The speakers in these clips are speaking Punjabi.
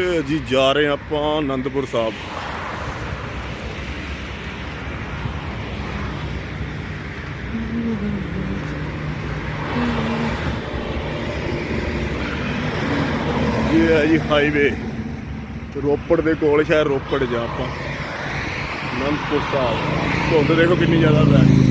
ਤੇ ਜੀ ਜਾ ਰਹੇ ਹਾਂ ਆਪਾਂ ਆਨੰਦਪੁਰ ਸਾਹਿਬ। ਇਹ ਹੈ ਜੀ ਹਾਈਵੇ ਰੋਪੜ ਦੇ ਕੋਲ ਸ਼ਹਿਰ ਰੋਪੜ ਜਾ ਆਪਾਂ। ਆਨੰਦਪੁਰ ਸਾਹਿਬ। ਧੁੰਦ ਦੇਖੋ ਕਿੰਨੀ ਜ਼ਿਆਦਾ ਪੈ ਰਹੀ ਹੈ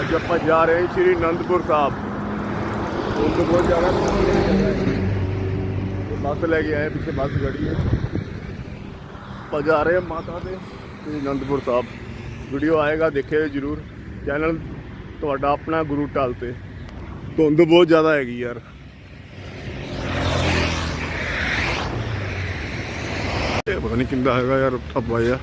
ਅੱਜ ਆਪਾਂ ਜਾ ਰਹੇ ਸ਼੍ਰੀ ਅਨੰਦਪੁਰ ਸਾਹਿਬ। ਉਹ ਤੋਂ ਬਹੁਤ ਜ਼ਿਆਦਾ ਬੱਸ ਲੈ ਕੇ ਆਏ, ਪਿੱਛੇ ਬੱਸ ਖੜੀ ਹੈ। ਆਪਾਂ ਜਾ ਰਹੇ ਹਾਂ ਮਾਤਾ ਦੇ, ਸ਼੍ਰੀ ਅਨੰਦਪੁਰ ਸਾਹਿਬ। ਵੀਡੀਓ ਆਏਗਾ, ਦੇਖਿਓ ਜਰੂਰ। ਚੈਨਲ ਤੁਹਾਡਾ ਆਪਣਾ ਗੁਰੂ ਟਾਲ ਤੇ। ਧੁੰਦ ਬਹੁਤ ਜ਼ਿਆਦਾ ਹੈਗੀ ਯਾਰ। ਪਤਾ ਨਹੀਂ ਕਿੰਦਾ ਹੈਗਾ ਯਾਰ ਠੱਬਾ ਯਾਰ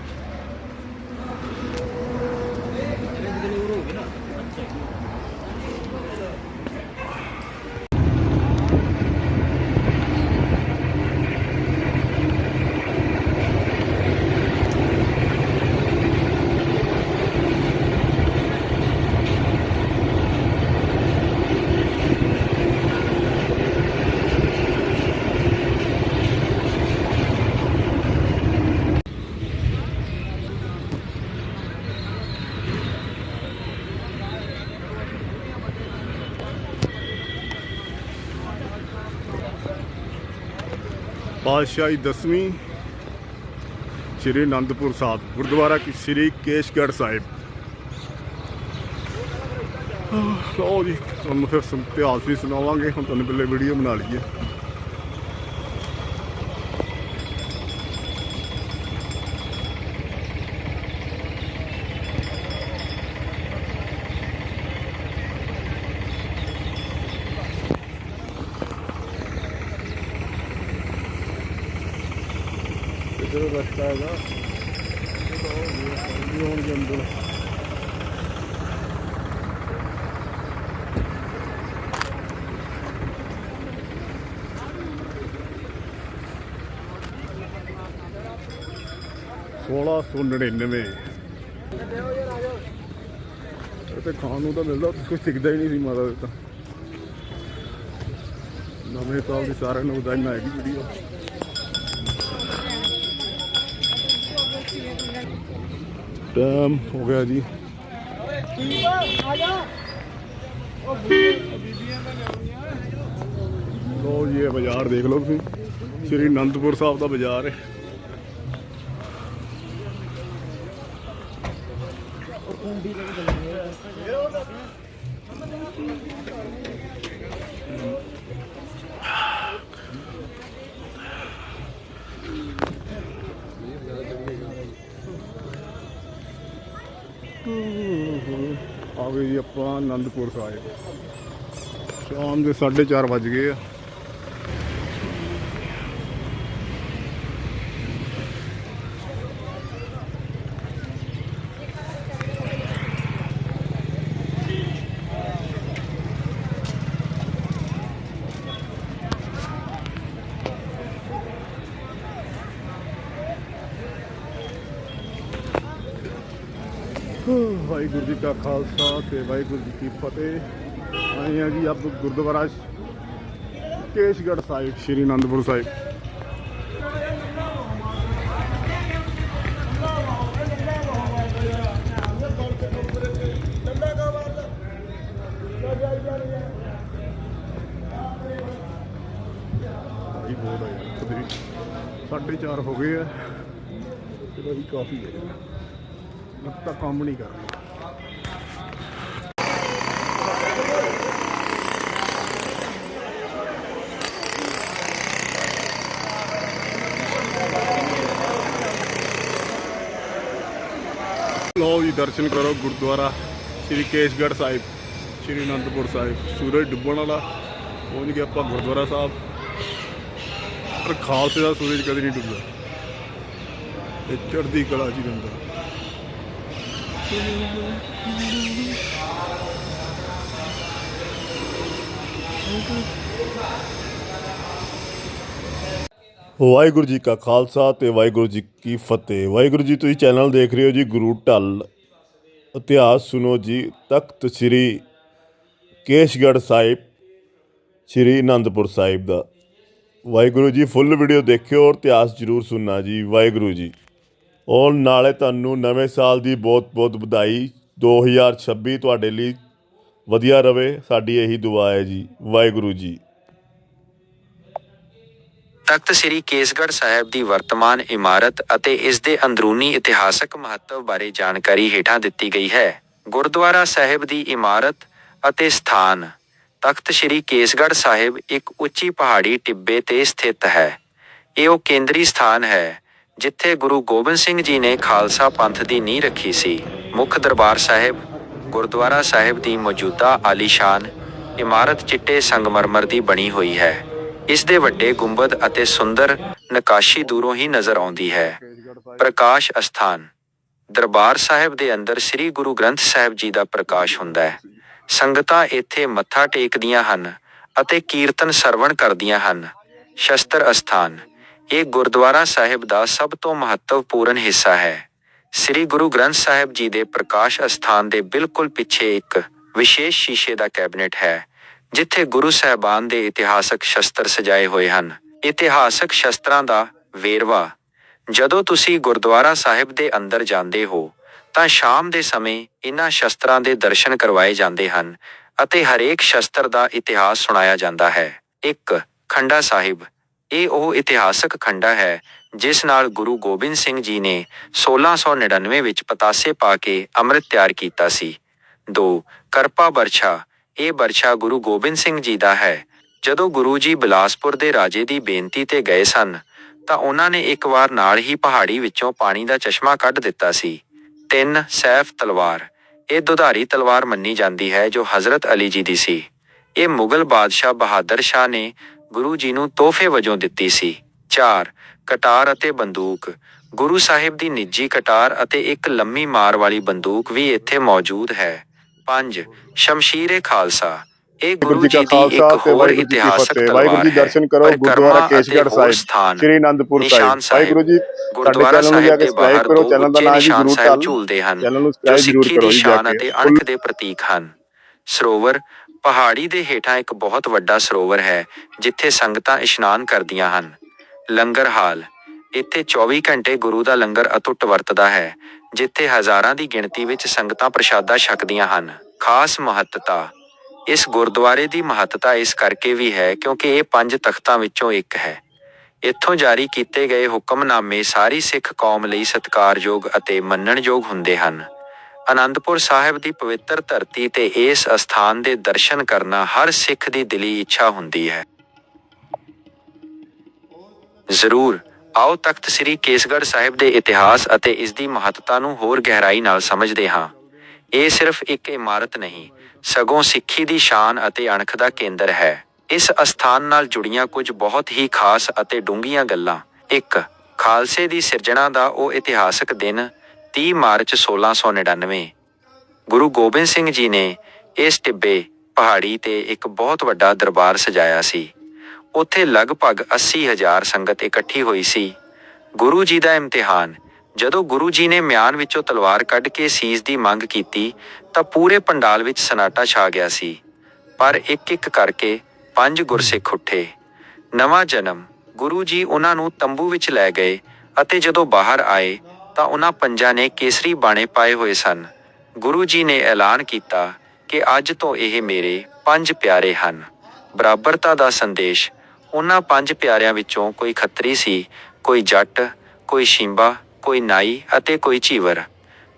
ਪਾਤਸ਼ਾਹੀ ਦਸਵੀਂ ਸ਼੍ਰੀ ਅਨੰਦਪੁਰ ਸਾਹਿਬ ਗੁਰਦੁਆਰਾ ਕੀ ਸ਼੍ਰੀ ਕੇਸ਼ਗੜ੍ਹ ਸਾਹਿਬ। ਆਹ, ਜੀ ਤੁਹਾਨੂੰ ਫਿਰ ਇਤਿਹਾਸ ਵੀ ਸੁਣਾਵਾਂਗੇ ਹੁਣ ਤੁਹਾਨੂੰ ਪਹਿਲੇ ਵੀਡੀਓ ਬਣਾ ਲਈਏ। ਰਸਤਾ ਹੈਗਾ। ਹੋਣ ਦੇ ਅੰਦਰ ਸੋਲਾਂ ਸੌ ਨੜਿਨਵੇਂ। ਤੇ ਖਾਣ ਨੂੰ ਤਾਂ ਮਿਲਦਾ ਕੁਝ ਟਿਕਦਾ ਹੀ ਨਹੀਂ ਸੀ ਮਾਤਾ ਦੇ ਤਾਂ। ਨਵੇਂ ਸਾਲ ਦੀ ਸਾਰਿਆਂ ਨੂੰ ਵਧਾਈਆਂ ਹੈਗੀ ਵੀਡੀਓ। ਟਾਈਮ ਹੋ ਗਿਆ ਜੀ। ਲੋ ਜੀ, ਇਹ ਬਾਜ਼ਾਰ ਦੇਖ ਲਓ ਤੁਸੀਂ। ਸ੍ਰੀ ਅਨੰਦਪੁਰ ਸਾਹਿਬ ਦਾ ਬਾਜ਼ਾਰ ਹੈ। ਆ ਗਏ ਜੀ ਆਪਾਂ ਆਨੰਦਪੁਰ ਸਾਹਿਬ। ਸ਼ਾਮ ਦੇ 4:30 ਵੱਜ ਗਏ ਆ। ਵਾਹਿਗੁਰੂ ਜੀ ਕਾ ਖਾਲਸਾ ਤੇ ਵਾਹਿਗੁਰੂ ਜੀ ਕੀ ਫਤਿਹ। ਆਏ ਆ ਜੀ ਆਪ ਗੁਰਦੁਆਰਾ ਕੇਸ਼ਗੜ੍ਹ ਸਾਹਿਬ, ਸ਼੍ਰੀ ਅਨੰਦਪੁਰ ਸਾਹਿਬ। ਜੀ ਬਹੁਤ ਆ ਯਾਰ ਸਾਢੇ ਚਾਰ ਹੋ ਗਏ ਆ। ਤੇ ਕਾਫੀ ਹੈ ਤਾਂ ਕੰਮ ਨਹੀਂ ਕਰ ਰਹੀ। ਲਓ ਜੀ, ਦਰਸ਼ਨ ਕਰੋ ਗੁਰਦੁਆਰਾ ਸ੍ਰੀ ਕੇਸ਼ਗੜ੍ਹ ਸਾਹਿਬ, ਸ੍ਰੀ ਅਨੰਦਪੁਰ ਸਾਹਿਬ, ਸੂਰਜ ਡੁੱਬਣ ਵਾਲਾ, ਪਹੁੰਚ ਗਿਆ ਆਪਾਂ ਗੁਰਦੁਆਰਾ ਸਾਹਿਬ। ਪਰ ਖਾਲਸੇ ਦਾ ਸੂਰਜ ਕਦੇ ਨਹੀਂ ਡੁੱਬਦਾ। ਇਹ ਚੜ੍ਹਦੀ ਕਲਾ ਜੀ ਅੰਦਰ। ਵਾਹਿਗੁਰੂ ਜੀ ਕਾ ਖਾਲਸਾ ਤੇ ਵਾਹਿਗੁਰੂ ਜੀ ਕੀ ਫਤਿਹ। ਵਾਹਿਗੁਰੂ ਜੀ, ਤੁਸੀਂ ਚੈਨਲ ਦੇਖ ਰਹੇ ਹੋ ਜੀ ਗੁਰੂ ਢੱਲ। ਇਤਿਹਾਸ ਸੁਣੋ ਜੀ, ਤਖਤ ਸ੍ਰੀ ਕੇਸ਼ਗੜ੍ਹ ਸਾਹਿਬ, ਸ੍ਰੀ ਅਨੰਦਪੁਰ ਸਾਹਿਬ ਦਾ। ਵਾਹਿਗੁਰੂ ਜੀ, ਫੁੱਲ ਵੀਡੀਓ ਦੇਖਿਓ ਔਰ ਇਤਿਹਾਸ ਜ਼ਰੂਰ ਸੁਣਨਾ ਜੀ, ਵਾਹਿਗੁਰੂ ਜੀ। ਔਰ ਨਾਲੇ ਤੁਹਾਨੂੰ ਨਵੇਂ ਸਾਲ ਦੀ ਬਹੁਤ ਬਹੁਤ ਵਧਾਈ। 2026 ਤੁਹਾਡੇ ਲਈ ਵਧੀਆ ਰਵੇ। ਸਾਡੀ ਇਹੀ ਦੁਆ ਹੈ ਜੀ। ਵਾਹਿਗੁਰੂ ਜੀ। ਤਖਤ ਸ੍ਰੀ ਕੇਸਗੜ੍ਹ ਸਾਹਿਬ ਦੀ ਵਰਤਮਾਨ ਇਮਾਰਤ ਅਤੇ ਇਸ ਦੇ ਅੰਦਰੂਨੀ ਇਤਿਹਾਸਕ ਮਹੱਤਵ ਬਾਰੇ ਜਾਣਕਾਰੀ ਹੇਠਾਂ ਦਿੱਤੀ ਗਈ ਹੈ। ਗੁਰਦੁਆਰਾ ਸਾਹਿਬ ਦੀ ਇਮਾਰਤ ਅਤੇ ਸਥਾਨ। ਤਖਤ ਸ੍ਰੀ ਕੇਸਗੜ੍ਹ ਸਾਹਿਬ ਇੱਕ ਉੱਚੀ ਪਹਾੜੀ ਟਿੱਬੇ ਤੇ ਸਥਿਤ ਹੈ। ਇਹ ਉਹ ਕੇਂਦਰੀ ਸਥਾਨ ਹੈ ਜਿੱਥੇ ਗੁਰੂ ਗੋਬਿੰਦ ਸਿੰਘ ਜੀ ਨੇ ਖਾਲਸਾ ਪੰਥ ਦੀ ਨੀਂਹ ਰੱਖੀ ਸੀ, ਮੁੱਖ ਦਰਬਾਰ ਸਾਹਿਬ, ਗੁਰਦੁਆਰਾ ਸਾਹਿਬ ਦੀ ਮੌਜੂਦਾ ਆਲੀਸ਼ਾਨ ਇਮਾਰਤ ਚਿੱਟੇ ਸੰਗਮਰਮਰ ਦੀ ਬਣੀ ਹੋਈ ਹੈ। ਇਸ ਦੇ ਵੱਡੇ ਗੁੰਬਦ ਅਤੇ ਸੁੰਦਰ ਨਕਾਸ਼ੀ ਦੂਰੋਂ ਹੀ ਨਜ਼ਰ ਆਉਂਦੀ ਹੈ। ਪ੍ਰਕਾਸ਼ ਅਸਥਾਨ, ਦਰਬਾਰ ਸਾਹਿਬ ਦੇ ਅੰਦਰ ਸ੍ਰੀ ਗੁਰੂ ਗ੍ਰੰਥ ਸਾਹਿਬ ਜੀ ਦਾ ਪ੍ਰਕਾਸ਼ ਹੁੰਦਾ ਹੈ। ਸੰਗਤਾਂ ਇੱਥੇ ਮੱਥਾ ਟੇਕਦੀਆਂ ਹਨ ਅਤੇ ਕੀਰਤਨ ਸਰਵਣ ਕਰਦੀਆਂ ਹਨ। ਸ਼ਸਤਰ ਅਸਥਾਨ ਇਹ ਗੁਰਦੁਆਰਾ ਸਾਹਿਬ ਦਾ ਸਭ ਤੋਂ ਮਹੱਤਵਪੂਰਨ ਹਿੱਸਾ ਹੈ। ਸ੍ਰੀ ਗੁਰੂ ਗ੍ਰੰਥ ਸਾਹਿਬ ਜੀ ਦੇ ਪ੍ਰਕਾਸ਼ ਅਸਥਾਨ ਦੇ ਬਿਲਕੁਲ ਪਿੱਛੇ ਇੱਕ ਵਿਸ਼ੇਸ਼ ਸ਼ੀਸ਼ੇ ਦਾ ਕੈਬਨਿਟ ਹੈ, ਜਿੱਥੇ ਗੁਰੂ ਸਾਹਿਬਾਨ ਦੇ ਇਤਿਹਾਸਕ ਸ਼ਸਤਰ ਸਜਾਏ ਹੋਏ ਹਨ। ਇਤਿਹਾਸਕ ਸ਼ਸਤਰਾਂ ਦਾ ਵੇਰਵਾ, ਜਦੋਂ ਤੁਸੀਂ ਗੁਰਦੁਆਰਾ ਸਾਹਿਬ ਦੇ ਅੰਦਰ ਜਾਂਦੇ ਹੋ, ਤਾਂ ਸ਼ਾਮ ਦੇ ਸਮੇਂ ਇਨ੍ਹਾਂ ਸ਼ਸਤਰਾਂ ਦੇ ਦਰਸ਼ਨ ਕਰਵਾਏ ਜਾਂਦੇ ਹਨ ਅਤੇ ਹਰੇਕ ਸ਼ਸਤਰ ਦਾ ਇਤਿਹਾਸ ਸੁਣਾਇਆ ਜਾਂਦਾ ਹੈ। ਇੱਕ ਖੰਡਾ ਸਾਹਿਬ ਇਹ ਉਹ ਇਤਿਹਾਸਕ ਖੰਡਾ ਹੈ, ਜਿਸ ਨਾਲ ਗੁਰੂ ਗੋਬਿੰਦ ਸਿੰਘ ਜੀ ਨੇ 1699 ਵਿੱਚ ਪਤਾਸੇ ਪਾ ਕੇ ਅੰਮ੍ਰਿਤ ਤਿਆਰ ਕੀਤਾ ਸੀ। 2 ਕਰਪਾ ਬਰਛਾ ਇਹ ਬਰਛਾ ਗੁਰੂ ਗੋਬਿੰਦ ਸਿੰਘ ਜੀ ਦਾ ਹੈ। ਜਦੋਂ ਗੁਰੂ ਜੀ ਬਿਲਾਸਪੁਰ ਦੇ ਰਾਜੇ ਦੀ ਬੇਨਤੀ ਤੇ ਗਏ ਸਨ, ਤਾਂ ਉਹਨਾਂ ਨੇ ਇੱਕ ਵਾਰ ਨਾਲ ਹੀ ਪਹਾੜੀ ਵਿੱਚੋਂ ਪਾਣੀ ਦਾ ਚਸ਼ਮਾ ਕੱਢ ਦਿੱਤਾ ਸੀ। 3 ਸੈਫ ਤਲਵਾਰ। ਇਹ ਦੁਧਾਰੀ ਤਲਵਾਰ ਮੰਨੀ ਜਾਂਦੀ ਹੈ ਜੋ ਹਜ਼ਰਤ ਅਲੀ ਜੀ ਦੀ ਸੀ। ਇਹ ਮੁਗਲ ਬਾਦਸ਼ਾਹ ਬਹਾਦਰ ਸ਼ਾਹ ਨੇ ਗੁਰੂ ਜੀ ਨੂੰ ਤੋਹਫੇ ਵਜੋਂ ਦਿੱਤੀ ਸੀ। 4 ਕਟਾਰ ਅਤੇ ਬੰਦੂਕ। ਗੁਰੂ ਸਾਹਿਬ ਦੀ ਨਿੱਜੀ ਕਟਾਰ ਅਤੇ ਇੱਕ ਲੰਮੀ ਮਾਰ ਵਾਲੀ ਬੰਦੂਕ ਵੀ ਇੱਥੇ ਮੌਜੂਦ ਹੈ। 5 ਸ਼ਮਸ਼ੀਰੇ ਖਾਲਸਾ। ਇਹ ਗੁਰੂ ਜੀ ਦੀ ਇੱਕ ਹੋਰ ਇਤਿਹਾਸਕ ਵਾਹਿਗੁਰੂ ਜੀ ਤਲਵਾਰ ਦਰਸ਼ਨ ਹੈ ਕਰੋ ਗੁਰਦੁਆਰਾ ਕੇਸ਼ਗੜ੍ਹ ਸਾਹਿਬ ਸ੍ਰੀ ਅਨੰਦਪੁਰ ਸਾਹਿਬ। ਵਾਹਿਗੁਰੂ ਜੀ ਗੁਰਦੁਆਰਾ ਸਾਹਿਬ ਦੇ ਬਾਹਰ ਕਰੋ ਚੈਨਲ ਦਾ ਨਾਮ ਜੀ ਗੁਰੂ ਸਾਹਿਬ ਝੂਲਦੇ ਹਨ ਚੈਨਲ ਨੂੰ ਜੋ ਸਬਸਕ੍ਰਾਈਬ ਜ਼ਰੂਰ ਸਿੱਖੀ ਕਰੋ ਦੀ ਸ਼ਾਨ ਅਤੇ ਅਣਖ ਦੇ ਪ੍ਰਤੀਕ ਹਨ। ਸਰੋਵਰ ਪਹਾੜੀ ਦੇ ਹੇਠਾਂ ਇੱਕ ਬਹੁਤ ਵੱਡਾ ਸਰੋਵਰ ਹੈ, ਜਿੱਥੇ ਸੰਗਤਾਂ ਇਸ਼ਨਾਨ ਕਰਦੀਆਂ ਹਨ। ਲੰਗਰ ਹਾਲ, ਇੱਥੇ 24 ਘੰਟੇ ਗੁਰੂ ਦਾ ਲੰਗਰ ਅਟੁੱਟ ਵਰਤਦਾ ਹੈ, ਜਿੱਥੇ ਹਜ਼ਾਰਾਂ ਦੀ ਗਿਣਤੀ ਵਿੱਚ ਸੰਗਤਾਂ ਪ੍ਰਸ਼ਾਦਾ ਛਕਦੀਆਂ ਹਨ। ਖਾਸ ਮਹੱਤਤਾ, ਇਸ ਗੁਰਦੁਆਰੇ ਦੀ ਮਹੱਤਤਾ ਇਸ ਕਰਕੇ ਵੀ ਹੈ ਕਿਉਂਕਿ ਇਹ ਪੰਜ ਤਖਤਾਂ ਵਿੱਚੋਂ ਇੱਕ ਹੈ। ਇੱਥੋਂ ਜਾਰੀ ਕੀਤੇ ਗਏ ਹੁਕਮਨਾਮੇ ਸਾਰੀ ਸਿੱਖ ਕੌਮ ਲਈ ਸਤਿਕਾਰਯੋਗ ਅਤੇ ਮੰਨਣਯੋਗ ਹੁੰਦੇ ਹਨ। ਅਨੰਦਪੁਰ ਸਾਹਿਬ ਦੀ ਪਵਿੱਤਰ ਧਰਤੀ ਤੇ ਇਸ ਅਸਥਾਨ ਦੇ ਦਰਸ਼ਨ ਕਰਨਾ ਹਰ ਸਿੱਖ ਦੀ ਦਿਲੀ ਇੱਛਾ ਹੁੰਦੀ ਹੈ। ਜ਼ਰੂਰ, ਆਓ ਤਖਤ ਸ੍ਰੀ ਕੇਸਗੜ੍ਹ ਸਾਹਿਬ ਦੇ ਇਤਿਹਾਸ ਅਤੇ ਇਸ ਦੀ ਮਹੱਤਤਾ ਨੂੰ ਹੋਰ ਗਹਿਰਾਈ ਨਾਲ ਸਮਝਦੇ ਹਾਂ। ਇਹ ਸਿਰਫ ਇੱਕ ਇਮਾਰਤ ਨਹੀਂ, ਸਗੋਂ ਸਿੱਖੀ ਦੀ ਸ਼ਾਨ ਅਤੇ ਅਣਖ ਦਾ ਕੇਂਦਰ ਹੈ। ਇਸ ਅਸਥਾਨ ਨਾਲ ਜੁੜੀਆਂ ਕੁਝ ਬਹੁਤ ਹੀ ਖਾਸ ਅਤੇ ਡੂੰਘੀਆਂ ਗੱਲਾਂ। ਇੱਕ, ਖਾਲਸੇ ਦੀ ਸਿਰਜਣਾ ਦਾ ਉਹ ਇਤਿਹਾਸਕ ਦਿਨ 30 ਮਾਰਚ 1699 ਗੁਰੂ ਗੋਬਿੰਦ ਸਿੰਘ ਜੀ ਨੇ ਇਸ ਟਿੱਬੇ, ਪਹਾੜੀ ਤੇ ਇੱਕ ਬਹੁਤ ਵੱਡਾ ਦਰਬਾਰ ਸਜਾਇਆ ਸੀ। ਉੱਥੇ ਲਗਭਗ 80000 ਸੰਗਤ ਇਕੱਠੀ ਹੋਈ ਸੀ। ਗੁਰੂ ਜੀ ਦਾ ਇਮਤਿਹਾਨ, ਜਦੋਂ ਗੁਰੂ ਜੀ ਨੇ ਮਿਆਨ ਵਿੱਚੋਂ ਤਲਵਾਰ ਕੱਢ ਕੇ ਸੀਸ ਦੀ ਮੰਗ ਕੀਤੀ, ਤਾਂ ਪੂਰੇ ਪੰਡਾਲ ਵਿੱਚ ਸਨਾਟਾ ਛਾ ਗਿਆ ਸੀ। ਪਰ ਇੱਕ ਇੱਕ ਕਰਕੇ ਪੰਜ ਗੁਰਸਿੱਖ ਉੱਠੇ। ਨਵਾਂ ਜਨਮ, ਗੁਰੂ ਜੀ ਉਹਨਾਂ ਨੂੰ ਤੰਬੂ ਵਿੱਚ ਲੈ ਗਏ ਅਤੇ ਜਦੋਂ ਬਾਹਰ ਆਏ ਤਾਂ ਉਹਨਾਂ ਪੰਜਾਂ ਨੇ ਕੇਸਰੀ ਬਾਣੇ ਪਾਏ ਹੋਏ ਸਨ। ਗੁਰੂ ਜੀ ਨੇ ਐਲਾਨ ਕੀਤਾ ਕਿ ਅੱਜ ਤੋਂ ਇਹ ਮੇਰੇ ਪੰਜ ਪਿਆਰੇ ਹਨ। ਬਰਾਬਰਤਾ ਦਾ ਸੰਦੇਸ਼, ਉਹਨਾਂ ਪੰਜ ਪਿਆਰਿਆਂ ਵਿੱਚੋਂ ਕੋਈ ਖੱਤਰੀ ਸੀ, ਕੋਈ ਜੱਟ, ਕੋਈ ਸ਼ਿੰਬਾ, ਕੋਈ ਨਾਈ ਅਤੇ ਕੋਈ ਚੀਵਰ।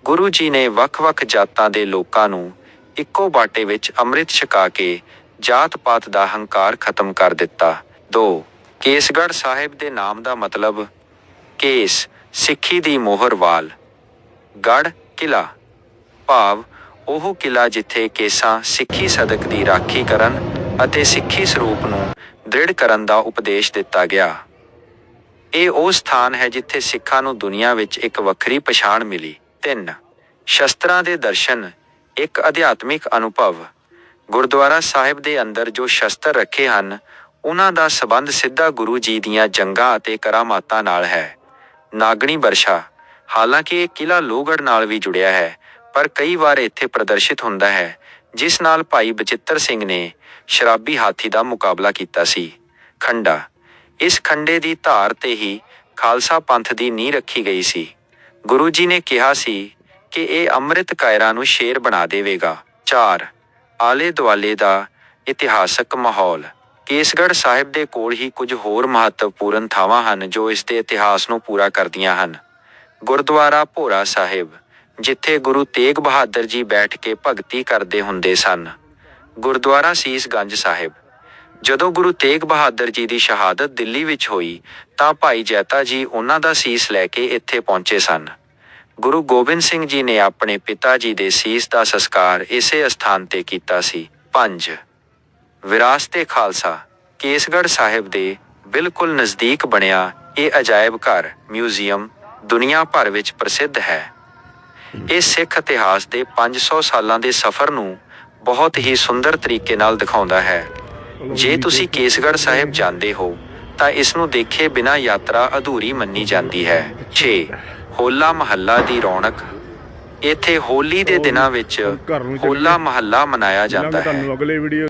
ਗੁਰੂ ਜੀ ਨੇ ਵੱਖ-ਵੱਖ ਜਾਤਾਂ ਦੇ ਲੋਕਾਂ ਨੂੰ ਇੱਕੋ ਬਾਟੇ ਵਿੱਚ ਅੰਮ੍ਰਿਤ ਛਕਾ ਕੇ ਜਾਤ-ਪਾਤ ਦਾ ਹੰਕਾਰ ਖਤਮ ਕਰ ਦਿੱਤਾ। 2 ਕੇਸਗੜ੍ਹ ਸਾਹਿਬ ਦੇ ਨਾਮ ਦਾ ਮਤਲਬ ਕੇਸ। ਸਿੱਖੀ ਦੀ ਮੋਹਰਵਾਲ ਗੜ ਕਿਲਾ। ਭਾਵ ਉਹ ਕਿਲਾ ਜਿੱਥੇ ਕੇਸਾਂ ਸਿੱਖੀ ਸਦਕ ਦੀ ਰਾਖੀ ਕਰਨ ਅਤੇ ਸਿੱਖੀ ਸਰੂਪ ਨੂੰ ਦ੍ਰਿੜ ਕਰਨ ਦਾ ਉਪਦੇਸ਼ ਦਿੱਤਾ ਗਿਆ। ਇਹ ਉਹ ਸਥਾਨ ਹੈ ਜਿੱਥੇ ਸਿੱਖਾਂ ਨੂੰ ਦੁਨੀਆ ਵਿੱਚ ਇੱਕ ਵੱਖਰੀ ਪਛਾਣ ਮਿਲੀ। 3 ਸ਼ਸਤਰਾਂ ਦੇ ਦਰਸ਼ਨ, ਇੱਕ ਅਧਿਆਤਮਿਕ ਅਨੁਭਵ। ਗੁਰਦੁਆਰਾ ਸਾਹਿਬ ਦੇ ਅੰਦਰ ਜੋ ਸ਼ਸਤਰ ਰੱਖੇ ਹਨ, ਉਹਨਾਂ ਦਾ ਸਬੰਧ ਸਿੱਧਾ ਗੁਰੂ ਜੀ ਦੀਆਂ ਜੰਗਾਂ ਅਤੇ ਕਰਾਮਾਤਾਂ ਨਾਲ ਹੈ। ਨਾਗਣੀ ਵਰਸ਼ਾ। ਹਾਲਾਂਕਿ ਇਹ ਕਿਲਾ ਲੋਹਗੜ੍ਹ ਨਾਲ ਵੀ ਜੁੜਿਆ ਹੈ, ਪਰ ਕਈ ਵਾਰ ਇੱਥੇ ਪ੍ਰਦਰਸ਼ਿਤ ਹੁੰਦਾ ਹੈ, ਜਿਸ ਨਾਲ ਭਾਈ ਬਚਿੱਤਰ ਸਿੰਘ ਨੇ ਸ਼ਰਾਬੀ ਹਾਥੀ ਦਾ ਮੁਕਾਬਲਾ ਕੀਤਾ ਸੀ। ਖੰਡਾ। ਇਸ ਖੰਡੇ ਦੀ ਧਾਰ ਤੇ ਹੀ ਖਾਲਸਾ ਪੰਥ ਦੀ ਨੀਂਹ ਰੱਖੀ ਗਈ ਸੀ। ਗੁਰੂ ਜੀ ਨੇ ਕਿਹਾ ਸੀ ਕਿ ਇਹ ਅੰਮ੍ਰਿਤ ਕਾਇਰਾਂ ਨੂੰ ਸ਼ੇਰ ਬਣਾ ਦੇਵੇਗਾ। 4 ਆਲੇ ਦੁਆਲੇ ਦਾ ਇਤਿਹਾਸਕ ਮਾਹੌਲ। ਕੇਸਗੜ੍ਹ ਸਾਹਿਬ ਦੇ ਕੋਲ ਹੀ ਕੁਝ ਹੋਰ ਮਹੱਤਵਪੂਰਨ ਥਾਵਾਂ ਹਨ ਜੋ ਇਸ ਦੇ ਇਤਿਹਾਸ ਨੂੰ ਪੂਰਾ ਕਰਦੀਆਂ ਹਨ। ਗੁਰਦੁਆਰਾ ਭੋਰਾ ਸਾਹਿਬ, ਜਿੱਥੇ ਗੁਰੂ ਤੇਗ ਬਹਾਦਰ ਜੀ ਬੈਠ ਕੇ ਭਗਤੀ ਕਰਦੇ ਹੁੰਦੇ ਸਨ। ਗੁਰਦੁਆਰਾ ਸੀਸਗੰਜ ਸਾਹਿਬ, ਜਦੋਂ ਗੁਰੂ ਤੇਗ ਬਹਾਦਰ ਜੀ ਦੀ ਸ਼ਹਾਦਤ ਦਿੱਲੀ ਵਿੱਚ ਹੋਈ, ਤਾਂ ਭਾਈ ਜੈਤਾ ਜੀ ਉਹਨਾਂ ਦਾ ਸੀਸ ਲੈ ਕੇ ਇੱਥੇ ਪਹੁੰਚੇ ਸਨ। ਗੁਰੂ ਗੋਬਿੰਦ ਸਿੰਘ ਜੀ ਨੇ ਆਪਣੇ ਪਿਤਾ ਜੀ ਦੇ ਸੀਸ ਦਾ ਸੰਸਕਾਰ ਇਸੇ ਅਸਥਾਨ ਤੇ ਕੀਤਾ ਸੀ। 5 ਵਿਰਾਸਤੇ ਖਾਲਸਾ, ਕੇਸਗੜ੍ਹ ਸਾਹਿਬ ਦੇ ਬਿਲਕੁਲ ਨਜ਼ਦੀਕ ਬਣਿਆ ਇਹ ਅਜਾਇਬ ਘਰ, ਮਿਊਜ਼ੀਅਮ, ਦੁਨੀਆ ਭਰ ਵਿੱਚ ਪ੍ਰਸਿੱਧ ਹੈ। ਇਹ ਸਿੱਖ ਇਤਿਹਾਸ ਦੇ 500 ਸਾਲਾਂ ਦੇ ਸਫ਼ਰ ਨੂੰ ਬਹੁਤ ਹੀ ਸੁੰਦਰ ਤਰੀਕੇ ਨਾਲ ਦਿਖਾਉਂਦਾ ਹੈ। ਜੇ ਤੁਸੀਂ ਕੇਸਗੜ੍ਹ ਸਾਹਿਬ ਜਾਂਦੇ ਹੋ, ਤਾਂ ਇਸ ਨੂੰ ਦੇਖੇ ਬਿਨਾਂ ਯਾਤਰਾ ਅਧੂਰੀ ਮੰਨੀ ਜਾਂਦੀ ਹੈ। 6 ਹੋਲਾ ਮਹੱਲਾ ਦੀ ਰੌਣਕ। ਇੱਥੇ ਹੋਲੀ ਦੇ ਦਿਨਾਂ ਵਿੱਚ। ਹੋਲਾ ਮਹੱਲਾ ਮਨਾਇਆ ਜਾਂਦਾ ਹੈ।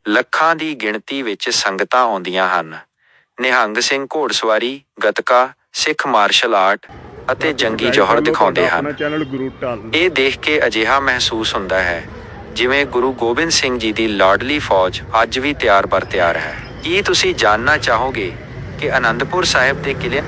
ਲੱਖਾਂ ਦੀ ਗਿਣਤੀ ਵਿੱਚ ਸੰਗਤਾਂ ਆਉਂਦੀਆਂ ਹਨ। ਨਿਹੰਗ ਸਿੰਘ ਘੋੜਸਵਾਰੀ ਗਤਕਾ ਸਿੱਖ ਮਾਰਸ਼ਲ ਆਰਟ ਅਤੇ ਜੰਗੀ ਜੌਹਰ ਦਿਖਾਉਂਦੇ ਹਨ। ਇਹ ਦੇਖ ਕੇ ਅਜਿਹਾ ਮਹਿਸੂਸ ਹੁੰਦਾ ਹੈ ਜਿਵੇਂ ਗੁਰੂ ਗੋਬਿੰਦ ਸਿੰਘ ਜੀ ਦੀ ਲਾਡਲੀ ਫੌਜ ਅੱਜ ਵੀ ਤਿਆਰ ਬਰ ਤਿਆਰ ਹੈ। ਕੀ ਤੁਸੀਂ ਜਾਣਨਾ ਚਾਹੋਗੇ ਕਿ ਅਨੰਦਪੁਰ ਸਾਹਿਬ ਦੇ ਕਿਲੇ